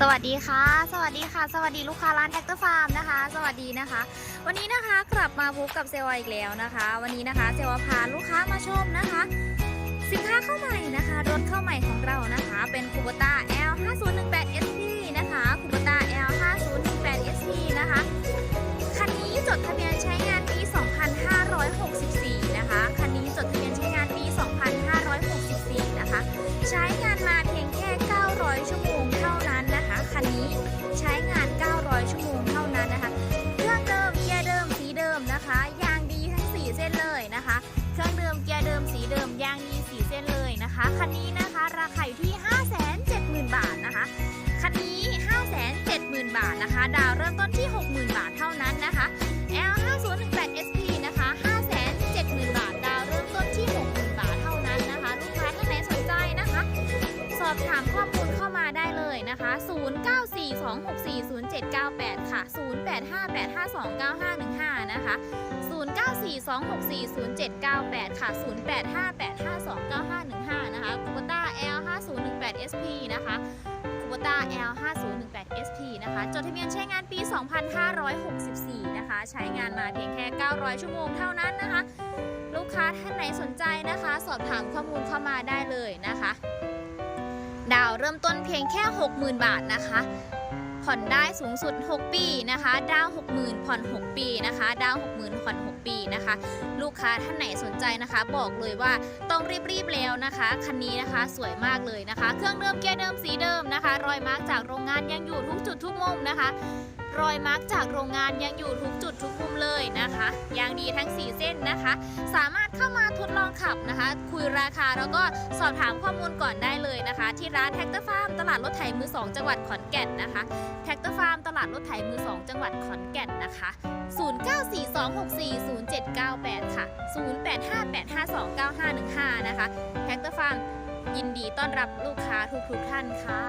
สวัสดีค่ะ สวัสดีค่ะ สวัสดีลูกค้าร้านแท็กเตอร์ฟาร์มนะคะ สวัสดีนะคะ วันนี้นะคะกลับมาพบกับเซลล์อีกแล้วนะคะ วันนี้นะคะเซลล์พาลูกค้ามาชมนะคะ สินค้าเข้าใหม่นะคะ รถเข้าใหม่ของเรานะคะ เป็นคูเบต้า L 5 0 1 8 นะคะ คันนี้นะคะราคาอยู่ที่ 570,000 บาทนะคะ คันนี้ 570,000 บาทนะคะ ดาวเริ่มต้นที่ 60,000 บาทเท่านั้นนะคะ L 5 0 1 8 SP นะคะ 570,000 บาท ดาวเริ่มต้นที่ 60,000 บาทเท่านั้นนะคะ ลูกค้าท่านไหนสนใจนะคะ สอบถามข้อมูลเข้ามาได้เลยนะคะ 0942640798 ค่ะ 0858529515 นะคะ 0942640798 ค่ะ 0858529515 นะคะคูเบต้า L5018 SP นะคะคูเบต้า L5018 SP นะคะ จดทะเบียนใช้งานปี 2564 นะคะ ใช้งานมาเพียงแค่ 900 ชั่วโมงเท่านั้นนะคะ ลูกค้าท่านไหนสนใจนะคะ สอบถามข้อมูลเข้ามาได้เลยนะคะ ดาวเริ่มต้นเพียงแค่ 60,000 บาทนะคะ ผ่อนได้สูงสุด 6 ปีนะคะ ดาว60,000ผ่อน 6 ปีนะคะ ดาว60,000ผ่อน 6 ปีนะคะ ลูกค้าท่านไหนสนใจนะคะ บอกเลยว่าต้องรีบๆแล้วนะคะ คันนี้นะคะสวยมากเลยนะคะ เครื่องเดิมเกียร์เดิมสีเดิมนะคะ รอยมาร์กจากโรงงานยังอยู่ทุกจุดทุกมุมนะคะ รอยมาร์กจากโรงงานยังอยู่ทุกจุดทุกมุมเลย นะคะยางดีทั้ง 4 เส้นนะคะ สามารถเข้ามาทดลองขับนะคะ คุยราคาแล้วก็สอบถามข้อมูลก่อนได้เลยนะคะ ที่ร้านแท็กเตอร์ฟาร์มตลาดรถไถมือ 2 จังหวัดขอนแก่นนะคะแท็กเตอร์ฟาร์มตลาดรถไถมือ 2 จังหวัดขอนแก่นนะคะ 0942640798 ค่ะ 0858529515 นะคะแท็กเตอร์ฟาร์มยินดีต้อนรับลูกค้าทุกๆท่านค่ะ